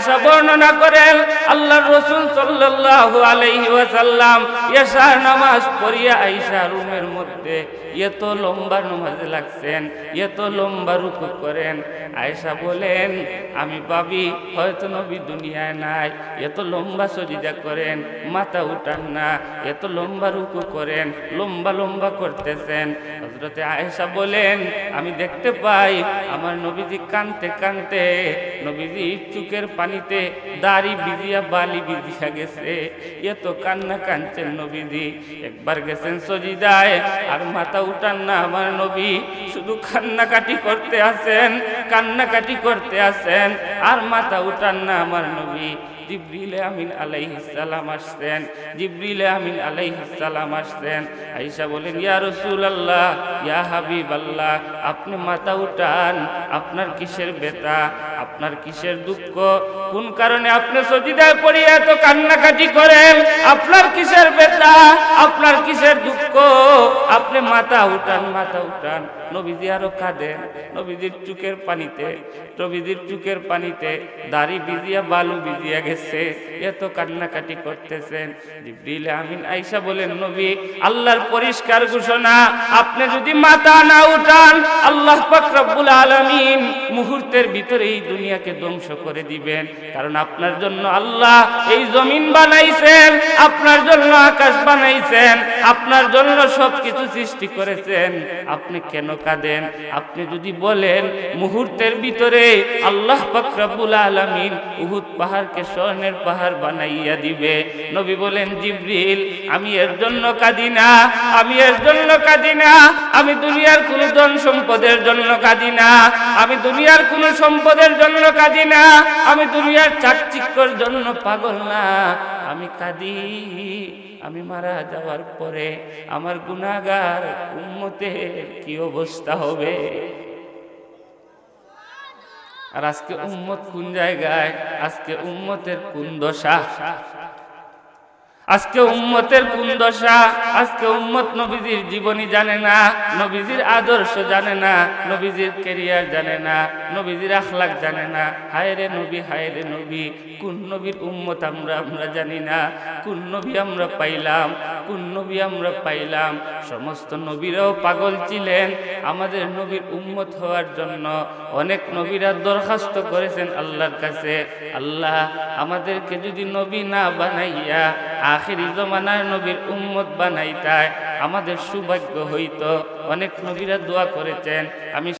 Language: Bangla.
আয়েশা বর্ণনা করেন, আল্লাহর রসুল সাল্লাল্লাহু আলাইহি ওয়াসাল্লাম এশার নামাজ পড়িয়া আয়েশা রুমের মধ্যে এত লম্বা নামাজে লাগছেন, এত লম্বা রুকু করেন। আয়েশা বলেন, আমি ভাবি, হয়তো নবী দুনিয়ায় নাই, এত লম্বা সজিদা করেন, মাথা উঠান না, এত লম্বা রুকু করেন, লম্বা লম্বা করতেছেন। হজরতে আয়েশা বলেন, আমি দেখতে পাই, আমার নবীজি কানতে কানতে নবীজি চুকের পানিতে দাড়ি বিজিয়া বালি বিজিয়া গেছে। এ তো কান্না কাঞ্চেন নবীজি। একবার গেছেন সজিদায়, আর মাথা উঠান না আমার নবী। শুধু কান্নাকাটি করতে আসেন কান্নাকাটি করতে আসেন আর মাথা উঠান না আমার নবী। জিব্রিলে আমিন আলাইহিস সালাম আসতেন জিব্রিলে আমিন আলাইহিস সালাম আসতেন আয়েশা বলেন, ইয়া রাসূলুল্লাহ, ইয়া হাবিবাল্লাহ, আপনি মাথা উঠান, আপনার কিসের ব্যথা, আপনার কিসের দুঃখ, কোন কারণে আপনি সজিদায় পড়ে এত কান্নাকাটি করেন, আপনার কিসের ব্যথা, আপনার কিসের দুঃখ, আপনি মাথা উঠান মাথা উঠান। নবীজি আরও কাঁদেন, নবীজির চুকের পানিতে, নবীজির চুকের পানিতে দাড়ি ভিজিয়া, বালু ভিজিয়া গেছে। এত কান্নাকাটি করতেছেন। জিব্রিল আমিন আইসা বলেন, নবী, আল্লাহর পরিষ্কার ঘোষণা, আপনি যদি মাথা না উঠান, আল্লাহ রব্বুল আলামিন মুহূর্তের ভিতরে এই দুনিয়াকে ধ্বংস করে দিবেন। কারণ আপনার জন্য আল্লাহ এই জমিন বানাইছেন, আপনার জন্য আকাশ বানাইছেন, আপনার জন্য সবকিছু সৃষ্টি করেছেন। আপনি কেন কাঁদেন? আপনি যদি বলেন, মুহূর্তের ভিতরে আল্লাহ রব্বুল আলামিন উহুদ পাহাড়কে স্বর্ণের পাহাড় বানাইয়া দিবে। নবী বলেন, জিব্রিল, আমি এর জন্য কাঁদি না, আমি এর জন্য কাঁদি না, আমি দুনিয়ার কোন ধন সম্পদের জন্য কাঁদি না, আমি দুনিয়ার কোন সম্পদের জন্য কাঁদি না, আমি দুনিয়ার চাকচিক্যর জন্য পাগল না, আমি কাঁদি, আমি মারা যাওয়ার পরে আমার গুনাগার উম্মতের কি অবস্থা হবে? আর আজকে উম্মত কোন জায়গায়? আজকে উম্মতের কোন দশা? আজকে উম্মতের কোন দশা আজকে উম্মত নবীজির জীবনী জানে না, নবীজির আদর্শ জানে না, নবীজির কেরিয়ার জানে না, নবীজির আখলাক জানে না। হায় রে নবী, হায় রে নবী, কোন নবীর উম্মত আমরা আমরা জানি না। কোন নবী আমরা পাইলাম, কোন নবী আমরা পাইলাম। সমস্ত নবীরাও পাগল ছিলেন, আমাদের নবীর উম্মত হওয়ার জন্য অনেক নবীরা দরখাস্ত করেছেন আল্লাহর কাছে। আল্লাহ আমাদেরকে যদি নবী না বানাইয়া আখিরি জমানায় নবীর উম্মত বানাইতায়। আমাদের সৌভাগ্য হইত। অনেক নবীরা দোয়া করেছেন। আমি